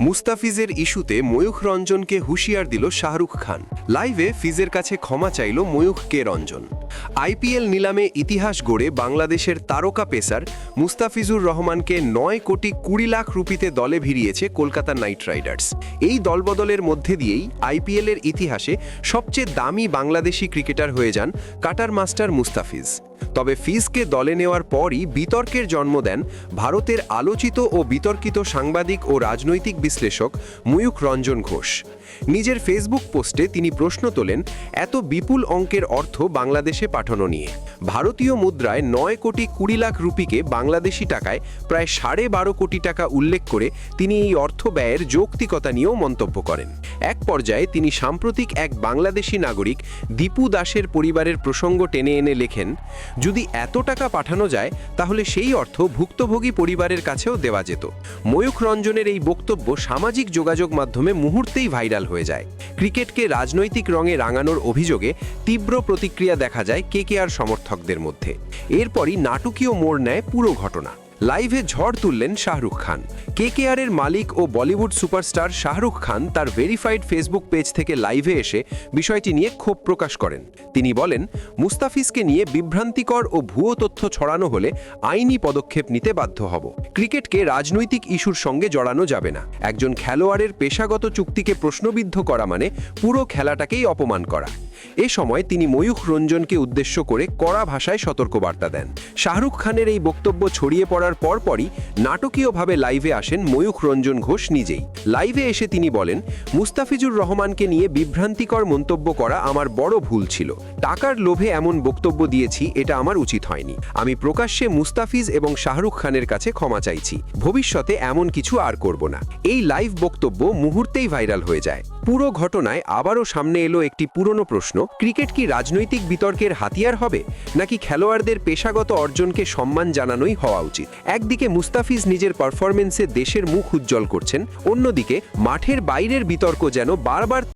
মুস্তাফিজের ইস্যুতে ময়ূখ রঞ্জনকে হুঁশিয়ার দিল শাহরুখ খান। লাইভে ফিজের কাছে ক্ষমা চাইল ময়ূখ কে রঞ্জন। আইপিএল নিলামে ইতিহাস গড়ে বাংলাদেশের তারকা পেসার মুস্তাফিজুর রহমানকে নয় কোটি কুড়ি লাখ রুপিতে দলে ভিড়িয়েছে কলকাতা নাইট রাইডার্স। এই দলবদলের মধ্যে দিয়েই আইপিএলের ইতিহাসে সবচেয়ে দামি বাংলাদেশি ক্রিকেটার হয়ে যান কাটার মাস্টার মুস্তাফিজ। তবে ফিজকে দলে নেওয়ার পরই বিতর্কের জন্ম দেন ভারতের আলোচিত ও বিতর্কিত সাংবাদিক ও রাজনৈতিক বিশ্লেষক ময়ূখ রঞ্জন ঘোষ। নিজের ফেসবুক পোস্টে তিনি প্রশ্ন তোলেন, এত বিপুল অঙ্কের অর্থ বাংলাদেশে পাঠানো নিয়ে। ভারতীয় মুদ্রায় নয় কোটি কুড়ি লাখ রুপিকে বাংলাদেশি টাকায় প্রায় সাড়ে বারো কোটি টাকা উল্লেখ করে তিনি এই অর্থ ব্যয়ের যৌক্তিকতা নিয়েও মন্তব্য করেন। এক পর্যায়ে তিনি সাম্প্রতিক এক বাংলাদেশি নাগরিক দীপু দাসের পরিবারের প্রসঙ্গ টেনে এনে লেখেন, যদি এত টাকা পাঠানো যায়, তাহলে সেই অর্থ ভুক্তভোগী পরিবারের কাছেও দেওয়া যেত। ময়ূখ রঞ্জনের এই বক্তব্য সামাজিক যোগাযোগ মাধ্যমে মুহূর্তেই ভাইরাল হয়ে যায়। ক্রিকেটকে রাজনৈতিক রঙে রাঙানোর অভিযোগে তীব্র প্রতিক্রিয়া দেখা যায় কেকেআর সমর্থকদের মধ্যে। এরপরই নাটকীয় মোড় নেয় পুরো ঘটনা। লাইভে ঝড় তুললেন শাহরুখ খান। কেকেআরের মালিক ও বলিউড সুপারস্টার শাহরুখ খান তার ভেরিফাইড ফেসবুক পেজ থেকে লাইভে এসে বিষয়টি নিয়ে ক্ষোভ প্রকাশ করেন। তিনি বলেন, মুস্তাফিজকে নিয়ে বিভ্রান্তিকর ও ভুয়ো তথ্য ছড়ানো হলে আইনি পদক্ষেপ নিতে বাধ্য হব। ক্রিকেটকে রাজনৈতিক ইস্যুর সঙ্গে জড়ানো যাবে না। একজন খেলোয়াড়ের পেশাগত চুক্তিকে প্রশ্নবিদ্ধ করা মানে পুরো খেলাটাকেই অপমান করা। এ সময় তিনি ময়ূখ রঞ্জনকে উদ্দেশ্য করে কড়া ভাষায় সতর্কবার্তা দেন। শাহরুখ খানের এই বক্তব্য ছড়িয়ে পড়ার পরপরই নাটকীয়ভাবে লাইভে আসেন ময়ূখ রঞ্জন ঘোষ নিজেই। লাইভে এসে তিনি বলেন, মুস্তাফিজুর রহমানকে নিয়ে বিভ্রান্তিকর মন্তব্য করা আমার বড় ভুল ছিল। টাকার লোভে এমন বক্তব্য দিয়েছি, এটা আমার উচিত হয়নি। আমি প্রকাশ্যে মুস্তাফিজ এবং শাহরুখ খানের কাছে ক্ষমা চাইছি। ভবিষ্যতে এমন কিছু আর করব না। এই লাইভ বক্তব্য মুহূর্তেই ভাইরাল হয়ে যায়। পুরো ঘটনায় আবারও সামনে এলো একটি পুরনো প্রশ্ন, ক্রিকেট কি রাজনৈতিক বিতর্কের হাতিয়ার হবে? নাকি খেলোয়াড়দের পেশাগত অর্জনকে সম্মান জানানোই হওয়া উচিত? একদিকে মুস্তাফিজ নিজের পারফরমেন্সে দেশের মুখ উজ্জ্বল করছেন, অন্যদিকে মাঠের বাইরের বিতর্ক যেন বারবার